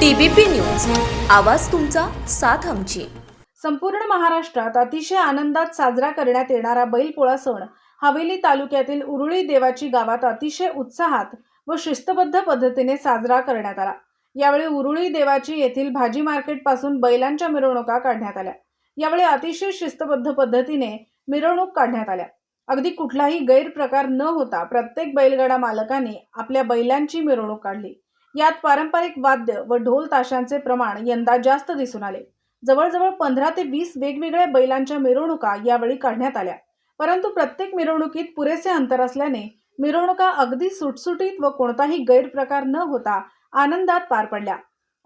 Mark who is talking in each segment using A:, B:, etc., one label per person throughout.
A: TBP news. आवाज तुमचा साथ आमची.
B: संपूर्ण महाराष्ट्रात अतिशय आनंदात साजरा करण्यात येणारा बैलपोळा सण हवेली तालुक्यातील उरुळी देवाची गावात अतिशय उत्साहात व शिस्तबद्ध पद्धतीने साजरा करण्यात आला. यावेळी उरुळी देवाची येथील भाजी मार्केटपासून बैलांच्या मिरवणुका काढण्यात आल्या. यावेळी अतिशय शिस्तबद्ध पद्धतीने मिरवणूक काढण्यात आल्या. अगदी कुठलाही गैरप्रकार न होता प्रत्येक बैलगाडा मालकाने आपल्या बैलांची मिरवणूक काढली. यात पारंपरिक वाद्य व ढोल ताशांचे प्रमाण यंदा जास्त दिसून आले. जवळजवळ पंधरा ते वीस वेगवेगळ्या बैलांच्या मिरवणुका यावेळी काढण्यात आल्या. परंतु प्रत्येक मिरवणुकीत पुरेसे अंतर असल्याने मिरवणुका अगदी सुटसुटीत व कोणताही गैरप्रकार न होता आनंदात पार पडल्या.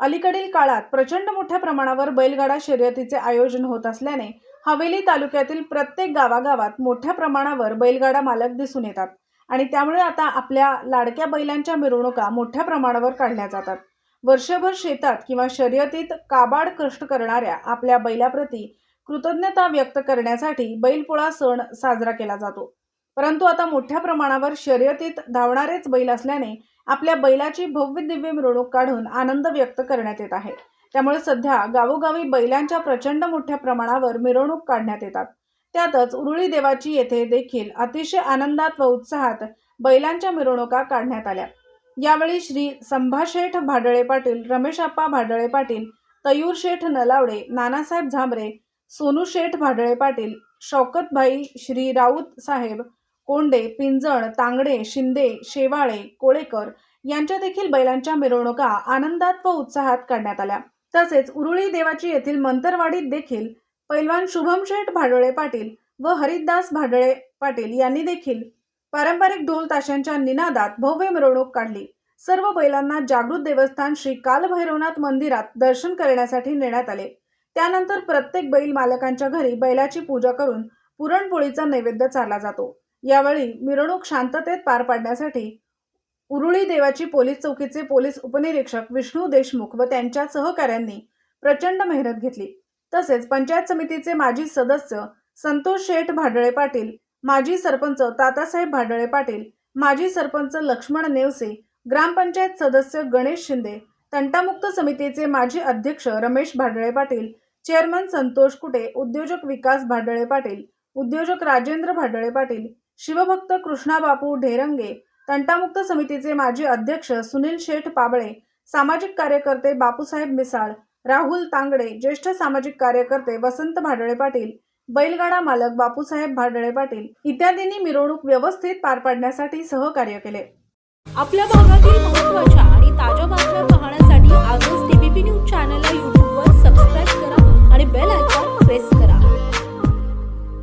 B: अलीकडील काळात प्रचंड मोठ्या प्रमाणावर बैलगाडा शर्यतीचे आयोजन होत असल्याने हवेली तालुक्यातील प्रत्येक गावागावात मोठ्या प्रमाणावर बैलगाडा मालक दिसून येतात. आणि त्यामुळे आता आपल्या लाडक्या बैलांच्या मिरवणुका मोठ्या प्रमाणावर काढल्या जातात. वर्षभर शेतात किंवा शर्यतीत काबाड कष्ट करणाऱ्या आपल्या बैलाप्रती कृतज्ञता व्यक्त करण्यासाठी बैलपोळा सण साजरा केला जातो. परंतु आता मोठ्या प्रमाणावर शर्यतीत धावणारेच बैल असल्याने आपल्या बैलाची भव्य दिव्य मिरवणूक काढून आनंद व्यक्त करण्यात येत आहे. त्यामुळे सध्या गावोगावी बैलांच्या प्रचंड मोठ्या प्रमाणावर मिरवणूक काढण्यात येतात. त्यातच उरुळी देवाची येथे देखील अतिशय आनंदात व उत्साहात बैलांच्या मिरवणुका काढण्यात आल्या. यावेळी श्री संभाशेठ भाडळे पाटील रमेशाप्पा भाडळे पाटील तयूर शेठ नलावडे नानासाहेब झांबरे सोनू शेठ भाडळे पाटील शौकतभाई श्री राऊत साहेब कोंडे पिंजण तांगडे शिंदे शेवाळे कोळेकर यांच्या देखील बैलांच्या मिरवणुका आनंदात व उत्साहात काढण्यात आल्या. तसेच उरुळी देवाची येथील मंतरवाडीत देखील पैलवान शुभम शेठ भाडळे पाटील व हरिदास भाडळे पाटील यांनी देखील पारंपरिक ढोल ताशांच्या निनादात भव्य मिरवणूक काढली. सर्व बैलांना जागृत देवस्थान श्री कालभैरवनाथ मंदिरात दर्शन करण्यासाठी नेण्यात आले. त्यानंतर प्रत्येक बैल मालकांच्या घरी बैलाची पूजा करून पुरणपोळीचा नैवेद्य चालला जातो. यावेळी मिरवणूक शांततेत पार पाडण्यासाठी उरुळी देवाची पोलीस चौकीचे पोलीस उपनिरीक्षक विष्णू देशमुख व त्यांच्या सहकाऱ्यांनी प्रचंड मेहनत घेतली. तसेच पंचायत समितीचे माजी सदस्य संतोष शेठ भाडळे पाटील माजी सरपंच तातासाहेब भाडळे पाटील माजी सरपंच लक्ष्मण नेवसे ग्रामपंचायत सदस्य गणेश शिंदे तंटामुक्त समितीचे माजी अध्यक्ष रमेश भाडळे पाटील चेअरमन संतोष कुटे उद्योजक विकास भाडळे पाटील उद्योजक राजेंद्र भाडळे पाटील शिवभक्त कृष्णाबापू ढेरंगे तंटामुक्त समितीचे माजी अध्यक्ष सुनील शेठ पाबळे सामाजिक कार्यकर्ते बापूसाहेब मिसाळ राहुल तांगडे ज्येष्ठ सामाजिक कार्यकर्ते वसंत भाडळे पाटील बैलगाडा मालक बापूसाहेब भाडळे पाटील इत्यादींनी मिरवणूक व्यवस्थित पार पाडण्यासाठी सहकार्य केले.
A: आपल्या भागातील महत्त्वाच्या आणि ताज्या बातम्या पाहण्यासाठी आजच टीव्ही